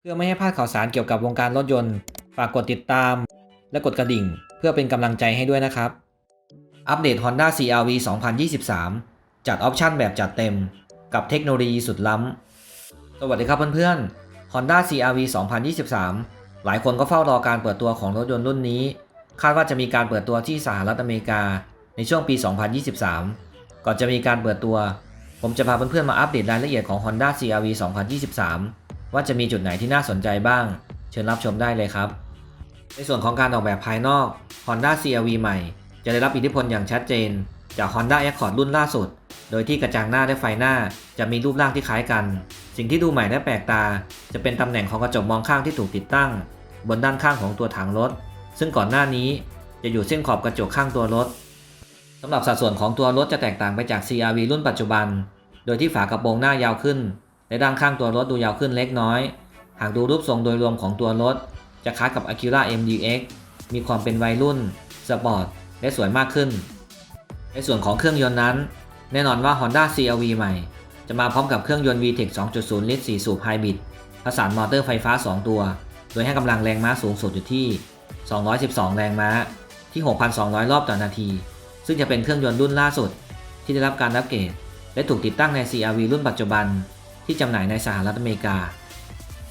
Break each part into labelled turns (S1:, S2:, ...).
S1: เพื่อไม่ให้พลาดข่าวสารเกี่ยวกับวงการรถยนต์ ฝากกดติดตาม และกดกระดิ่ง เพื่อเป็นกำลังใจให้ด้วยนะครับ อัปเดต Honda CR-V 2023 จัดออปชั่นแบบจัดเต็ม กับเทคโนโลยีสุดล้ำ สวัสดีครับเพื่อนๆ Honda CR-V 2023 หลายคนก็เฝ้ารอการเปิดตัวของรถยนต์รุ่นนี้ คาดว่าจะมีการเปิดตัวที่สหรัฐอเมริกาในช่วงปี 2023 ก่อนจะมีการเปิดตัว ผมจะพาเพื่อนๆมาอัปเดตรายละเอียดของ Honda CR-V 2023 ว่าจะมีจุดไหนที่น่าสนใจบ้าง เชิญรับชมได้เลยครับ ในส่วนของการออกแบบภายนอก Honda CR-V ใหม่ จะได้รับอิทธิพลอย่างชัดเจน จาก Honda Accord รุ่นล่าสุด โดยที่กระจังหน้าและไฟหน้าจะมีรูปร่างที่คล้ายกัน สิ่งที่ดูใหม่และแปลกตา จะเป็นตำแหน่งของกระจกมองข้างที่ถูกติดตั้ง บนด้านข้างของตัวถังรถ ซึ่งก่อนหน้านี้จะอยู่เส้นขอบกระจกข้างตัวรถสำหรับสัดส่วนของตัวรถจะแตกต่างไปจาก CR-V รุ่นปัจจุบัน โดยที่ฝากระโปรงหน้ายาวขึ้น และด้านข้างตัวรถดูยาวขึ้นเล็กน้อย หากดูรูปทรงโดยรวมของตัวรถ จะคล้ายกับ Acura MDX มีความเป็นวัยรุ่น สปอร์ต และสวยมากขึ้น ในส่วนของเครื่องยนต์นั้น แน่นอนว่า Honda CR-V ใหม่ จะมาพร้อมกับเครื่องยนต์ VTEC 2.0 ลิตร 4 สูบไฮบริดผสานมอเตอร์ไฟฟ้า 2 ตัว โดยให้กำลังแรงม้าสูงสุดอยู่ที่ 212 แรงม้า ที่ 6,200 รอบต่อนาที ซึ่งจะเป็นเครื่องยนต์รุ่นล่าสุด ที่ได้รับการอัปเกรดและถูกติดตั้งใน CR-V รุ่นปัจจุบัน ที่จำหน่ายในสหรัฐอเมริกา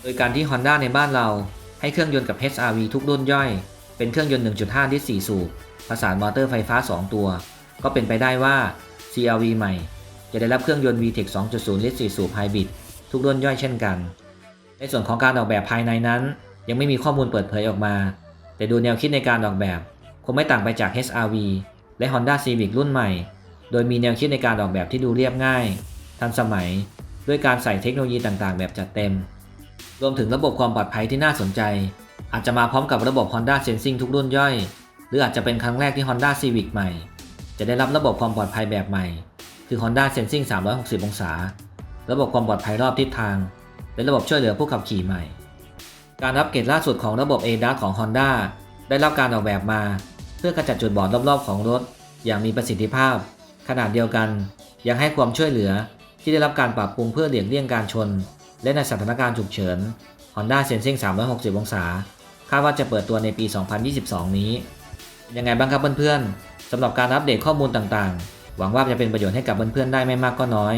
S1: โดยการที่ Honda ในบ้านเราให้เครื่องยนต์กับ HR-V ทุกรุ่นย่อย เป็นเครื่องยนต์ 1.5 ลิตร 4 สูบผสานมอเตอร์ไฟฟ้า 2 ตัว ก็เป็นไปได้ว่า CR-V ใหม่ จะได้รับเครื่องยนต์ VTEC 2.0 ลิตร 4 สูบไฮบริดทุกรุ่นย่อยเช่นกัน ในส่วนของการออกแบบภายในนั้น ยังไม่มีข้อมูลเปิดเผยออกมา แต่ดูแนวคิดในการออกแบบคงไม่ต่างไปจาก HR-V และ Honda Civic รุ่นใหม่ โดยมีแนวคิดในการออกแบบที่ดูเรียบง่าย ทันสมัย ด้วยการใส่เทคโนโลยีต่างๆ แบบจัดเต็ม รวมถึงระบบความปลอดภัยที่น่าสนใจ อาจจะมาพร้อมกับระบบ Honda Sensing ทุกรุ่นย่อย หรืออาจจะเป็นครั้งแรกที่ Honda Civic ใหม่ จะได้รับระบบความปลอดภัยแบบใหม่ คือ Honda Sensing 360 องศา ระบบความปลอดภัยรอบทิศทาง และระบบช่วยเหลือผู้ขับขี่ใหม่ การอัปเกรดล่าสุดของระบบ ADAS ของ Honda ได้รับการออกแบบมา เพื่อกระจัดจุดบอดรอบๆของรถ อย่างมีประสิทธิภาพ ขนาดเดียวกันยังให้ความช่วยเหลือ ที่ได้รับการปรับปรุงเพื่อเลี่ยงเลี่ยงการชน และในสถานการณ์ฉุกเฉิน Honda Sensing 360 องศา คาดว่าจะเปิดตัวในปี 2022 นี้ ยังไงบ้างครับเพื่อนๆสำหรับการอัปเดตข้อมูลต่างๆ หวังว่าจะเป็นประโยชน์ให้กับเพื่อนๆได้ไม่มากก็น้อย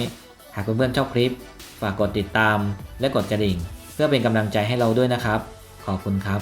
S1: หากเพื่อนๆชอบคลิป ฝากกดติดตามและกดกระดิ่ง เพื่อเป็นกำลังใจให้เราด้วยนะครับ ขอบคุณครับ